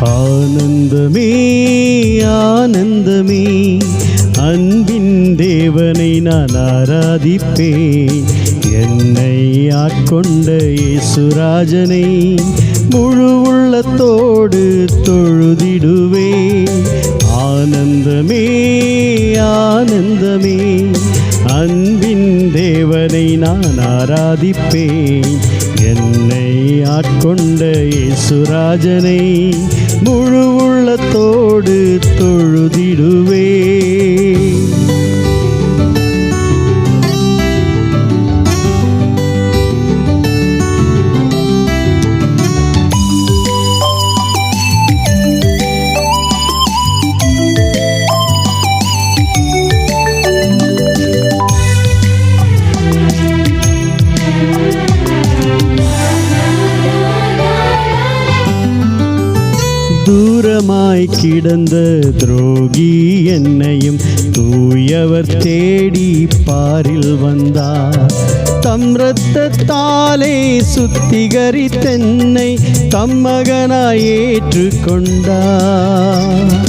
ஆனந்தமே ஆனந்தமே. அன்பின் தேவனை நான் ஆராதிப்பேன். என்னை ஆட்கொண்ட இயேசுராஜனை முழு உள்ளத்தோடு தொழுதிடுவேன். ஆனந்தமே ஆனந்தமே. அன்பின் தேவனை நான் ஆராதிப்பேன். என்னை ஆட்கொண்ட இயேசுராஜனை முழு உள்ளத்தோடு தொழுதிடுவே தூரமாய் கிடந்த துரோகி என்னையும் தூயவர் தேடி பாரில் வந்தார். தம் இரத்தத்தாலே சுத்திகரித்தென்னை தம் மகனாய் ஏற்றுக்கொண்டார்.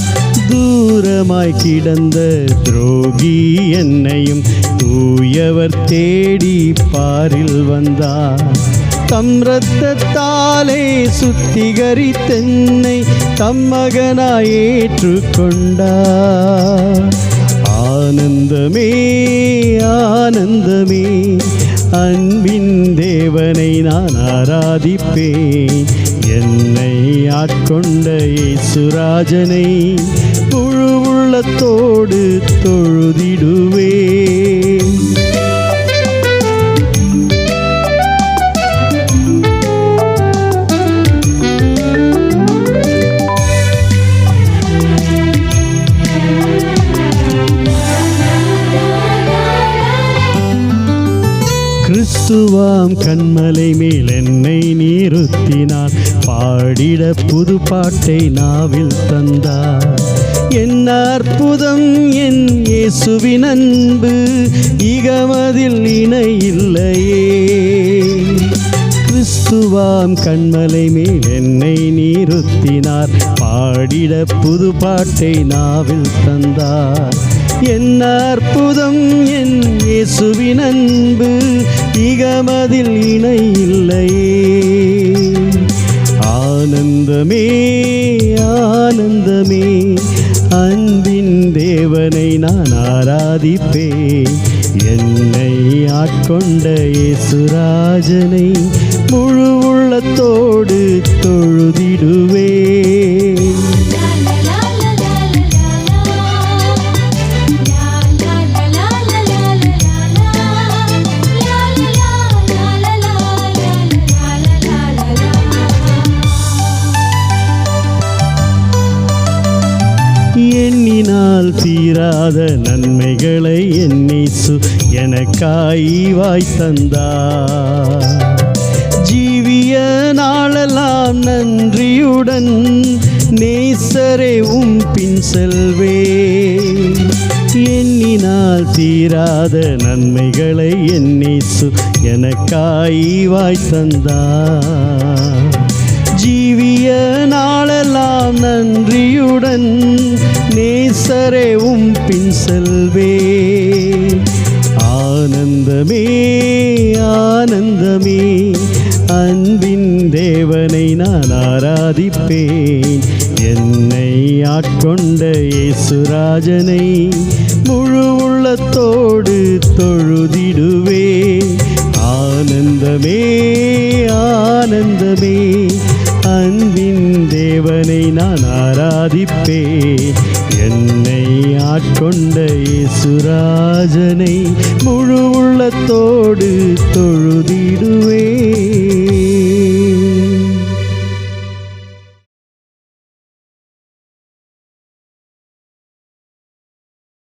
தூரமாய் கிடந்த துரோகி என்னையும் தூயவர் தேடி பாரில் வந்தார். தம் இரத்தத்தாலே சுத்திகரித்தென்னை தம் மகனாய் ஏற்றுக்கொண்டார். ஆனந்தமே ஆனந்தமே அன்பின் தேவனை நான் ஆராதிப்பேன். என்னை ஆட்கொண்ட சுராஜனை முழு உள்ளத்தோடு தொழுதிடுவேன் இயேசுவாம் கண்மலை மேல் என்னை நிறுத்தினார் பாடிட புது பாட்டை நாவில் தந்தார். என் அற்புதம் என் இயேசுவின் அன்பு இகமதில் இணை இல்லையே. கிறிஸ்துவாம் கண்மலை மேல் என்னை நிறுத்தினார் பாடிட புது பாட்டை நாவில் தந்தார். என் அற்புதம் என் இயேசுவின் அன்பு இகமதில் இணை இல்லை. ஆனந்தமே ஆனந்தமே அன்பின் தேவனை நான் ஆராதிப்பேன் என்னை ஆட்கொண்ட இயேசுராஜனை முழு உள்ளத்தோடு தொழுதிடுவேன் தீராத நன்மைகளை எண்ணிசு எனக்காய் வாய் தந்தா. ஜீவிய நாளெல்லாம் நன்றியுடன் நேசரே உம் பின் செல்வே. எண்ணினால் தீராத நன்மைகளை எண்ணிசு எனக்காய் வாய் தந்தா. ஜீவிய நாளெல்லாம் நன்றியுடன் நேசரே உம் பின் செல்வே. ஆனந்தமே ஆனந்தமே அன்பின் தேவனை நான் ஆராதிப்பேன். என்னை ஆட்கொண்ட இயேசுராஜனை முழு உள்ளத்தோடு தொழுதி ஆராதிப்பே. என்னை ஆட்கொண்ட சுராஜனை முழு உள்ளத்தோடு தொழுதிடுவே.